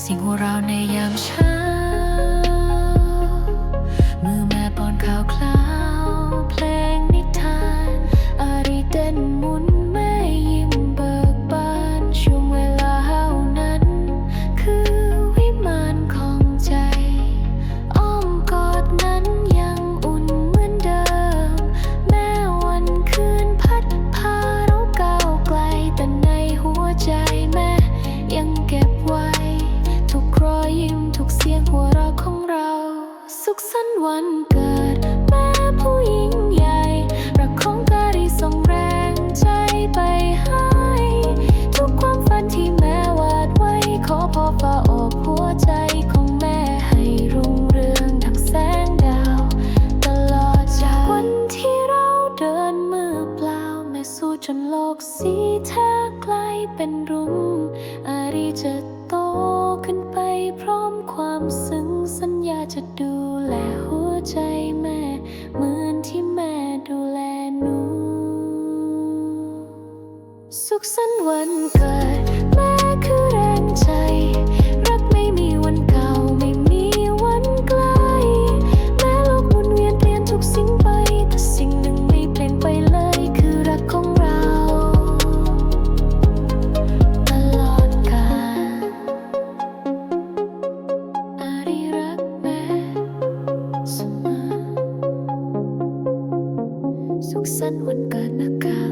เสียงหัวเราในยามเช้า สุขสันต์วันเกิด แม่ผู้ยิ่งใหญ่ รักของการีส่งแรงใจไปให้ ทุกความฝันที่แม่วาดไว้ ขอพ่อฟ้าออกหัวใจของแม่ให้รุ่งเรืองดังแสงดาว ตลอดจากวันที่เราเดินมือเปล่า แม่สู้จนโลกสีแทบกลายเป็นรุ่งอารีจะโตขึ้นไปพร้อมความซึ้ง สัญญาจะดูแลหัวใจแม่เหมือนที่แม่ดูแลหนู สุขสันต์วันเกิด แม่คือแรงใจ minsan huwag ka nagkakas